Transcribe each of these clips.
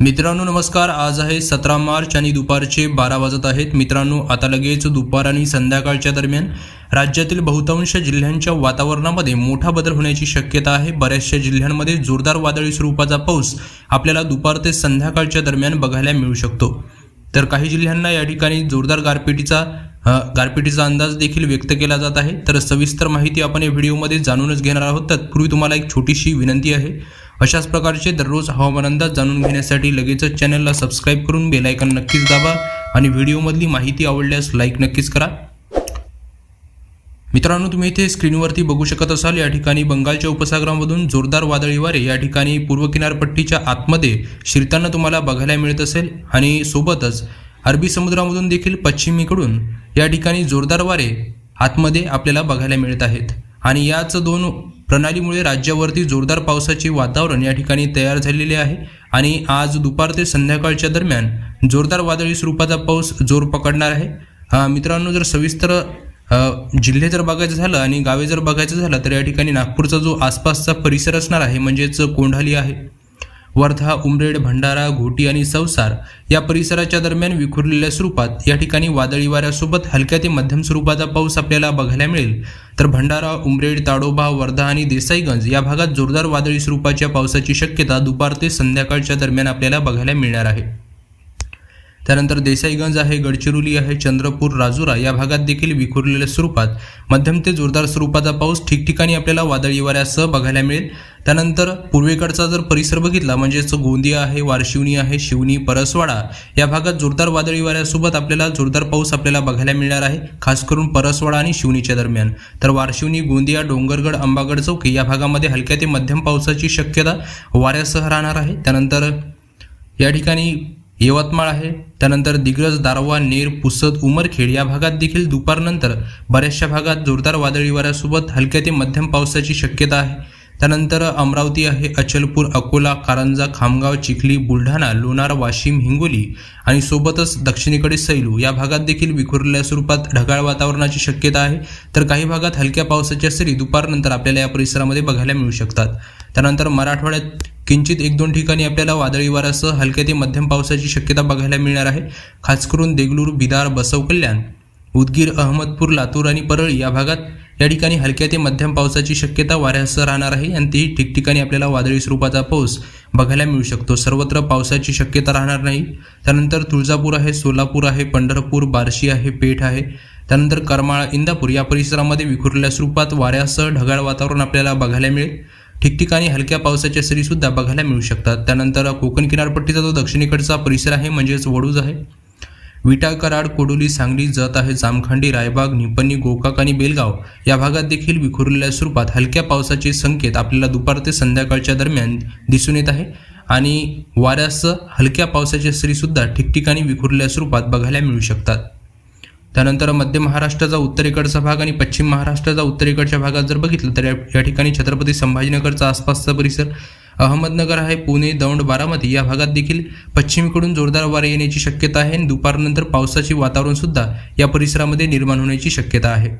मित्रांनो नमस्कार. आज आहे सतरा मार्च आणि दुपारचे बारा वाजत आहेत. मित्रांनो आता लगेच दुपार आणि संध्याकाळच्या दरम्यान राज्यातील बहुतांश जिल्ह्यांच्या वातावरणामध्ये मोठा बदल होण्याची शक्यता आहे. बऱ्याचशा जिल्ह्यांमध्ये जोरदार वादळी स्वरूपाचा पाऊस आपल्याला दुपार ते संध्याकाळच्या दरम्यान बघायला मिळू शकतो. तर काही जिल्ह्यांना या ठिकाणी जोरदार गारपिटीचा गारपिटीचा अंदाज देखील व्यक्त केला जात आहे. तर सविस्तर माहिती आपण या व्हिडिओमध्ये जाणूनच घेणार आहोत. तत्पूर्वी तुम्हाला एक छोटीशी विनंती आहे. अशाच प्रकारचे दररोज हवामान अंदाज जाणून घेण्यासाठी लगेचच चॅनलला सबस्क्राईब करून बेलायकन नक्कीच दाबा आणि व्हिडिओमधली माहिती आवडल्यास लाईक नक्कीच करा. मित्रांनो तुम्ही इथे स्क्रीनवरती बघू शकत असाल या ठिकाणी बंगालच्या उपसागरामधून जोरदार वादळी वारे या ठिकाणी पूर्व किनारपट्टीच्या आतमध्ये शिरताना तुम्हाला बघायला मिळत असेल आणि सोबतच अरबी समुद्रामधून देखील पश्चिमेकडून या ठिकाणी जोरदार वारे आतमध्ये आपल्याला बघायला मिळत आहेत. आणि याच दोन प्रणालीमुळे राज्यावरती जोरदार पावसाचे वातावरण या ठिकाणी तयार झालेले आहे आणि आज दुपार ते संध्याकाळच्या दरम्यान जोरदार वादळी स्वरूपाचा पाऊस जोर पकडणार आहे. मित्रांनो जर सविस्तर जिल्हे जर बघायचं झालं आणि गावे जर बघायचं झालं तर या ठिकाणी नागपूरचा जो आसपासचा परिसर असणार आहे म्हणजेच कोंढाली आहे. वर्धा उमरेड भंडारा घोटी आणि सवसार या परिसराच्या दरम्यान विखुरलेल्या स्वरूपात या ठिकाणी वादळी वाऱ्यासोबत हलक्या ते मध्यम स्वरूपाचा पाऊस आपल्याला बघायला मिळेल. तर भंडारा उमरेड ताडोबा वर्धा आणि देसाईगंज या भागात जोरदार वादळी स्वरूपाच्या पावसाची शक्यता दुपार ते संध्याकाळच्या दरम्यान आपल्याला बघायला मिळणार आहे. त्यानंतर देसाईगंज आहे गडचिरोली आहे चंद्रपूर राजुरा या भागात देखील विखुरलेल्या स्वरूपात मध्यम ते जोरदार स्वरूपाचा पाऊस ठिकठिकाणी आपल्याला वादळी वाऱ्यासह बघायला मिळेल. त्यानंतर पूर्वेकडचा जर परिसर बघितला म्हणजेच गोंदिया आहे वारशिवनी आहे शिवनी परसवाडा या भागात जोरदार वादळी वाऱ्यासोबत आपल्याला जोरदार पाऊस आपल्याला बघायला मिळणार आहे खास करून परसवाडा आणि शिवनीच्या दरम्यान. तर वारशिवनी गोंदिया डोंगरगड अंबागड चौकी या भागामध्ये हलक्या ते मध्यम पावसाची शक्यता वाऱ्यासह राहणार आहे. त्यानंतर या ठिकाणी यवतमाळ आहे. त्यानंतर दिग्रज दारवा नेर पुसद उमरखेड या भागात देखील दुपारनंतर बऱ्याचशा भागात जोरदार वादळी वाऱ्यासोबत हलक्या ते मध्यम पावसाची शक्यता आहे. त्यानंतर अमरावती आहे अचलपूर अकोला कारंजा खामगाव चिखली बुलढाणा लोणार वाशिम हिंगोली आणि सोबतच दक्षिणेकडे सैलू. या भागात देखील विखुरलेल्या स्वरूपात ढगाळ वातावरणाची शक्यता आहे. तर काही भागात हलक्या पावसाच्या सरी दुपारनंतर आपल्याला या परिसरामध्ये बघायला मिळू शकतात. त्यानंतर मराठवाड्यात किंचित एक दोन ठिकाणी आपल्याला वादळी वाऱ्यासह हलक्या ते मध्यम पावसाची शक्यता बघायला मिळणार आहे. खास करून देगलूर बिदार बसव कल्याण उदगीर अहमदपूर लातूर आणि परळी या भागात या ठिकाणी हलक्या ते मध्यम पावसाची शक्यता वाऱ्यासह राहणार आहे आणि तेही ठिकठिकाणी आपल्याला वादळी स्वरूपाचा पाऊस बघायला मिळू शकतो. सर्वत्र पावसाची शक्यता राहणार नाही. त्यानंतर तुळजापूर आहे सोलापूर आहे पंढरपूर बार्शी आहे पेठ आहे. त्यानंतर करमाळा इंदापूर या परिसरामध्ये विखुरलेल्या स्वरूपात वाऱ्यासह ढगाळ वातावरण आपल्याला बघायला मिळेल. ठिकठिकाणी हलक्या पावसाच्या सरीसुद्धा बघायला मिळू शकतात. त्यानंतर कोकण किनारपट्टीचा जो दक्षिणेकडचा परिसर आहे म्हणजेच वडूज आहे. विटा कराड कोडोली सांगली जत आहे जामखंडी रायबाग निपणी गोकाक आणि बेलगाव या भागात देखील विखुरलेल्या स्वरूपात हलक्या पावसाचे संकेत आपल्याला दुपार ते संध्याकाळच्या दरम्यान दिसून येत आहे. आणि वाऱ्यासह हलक्या पावसाच्या सरीसुद्धा ठिकठिकाणी विखुरलेल्या स्वरूपात बघायला मिळू शकतात. त्यानंतर मध्य महाराष्ट्राचा उत्तरेकडचा भाग आणि पश्चिम महाराष्ट्राचा उत्तरेकडच्या भागात जर बघितलं तर या ठिकाणी छत्रपती संभाजीनगरचा आसपासचा परिसर अहमदनगर आहे पुणे दौंड बारामती या भागात देखील पश्चिमेकडून जोरदार वारे येण्याची शक्यता आहे आणि दुपारनंतर पावसाचे वातावरण सुद्धा या परिसरामध्ये निर्माण होण्याची शक्यता आहे.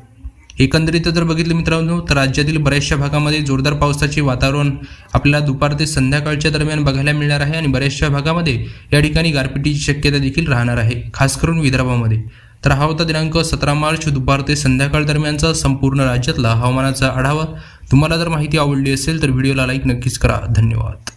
एकंदरीत जर बघितलं मित्रांनो तर राज्यातील बऱ्याचशा भागामध्ये जोरदार पावसाचे वातावरण आपल्याला दुपार ते संध्याकाळच्या दरम्यान बघायला मिळणार आहे आणि बऱ्याचशा भागामध्ये या ठिकाणी गारपिटीची शक्यता देखील राहणार आहे खास करून विदर्भामध्ये. तर हा होता दिनांक सतरा मार्च दुपार ते संध्याकाळ दरम्यानचा संपूर्ण राज्यातला हवामानाचा आढावा. तुम्हाला जर माहिती आवडली असेल तर व्हिडिओला लाईक नक्कीच करा. धन्यवाद.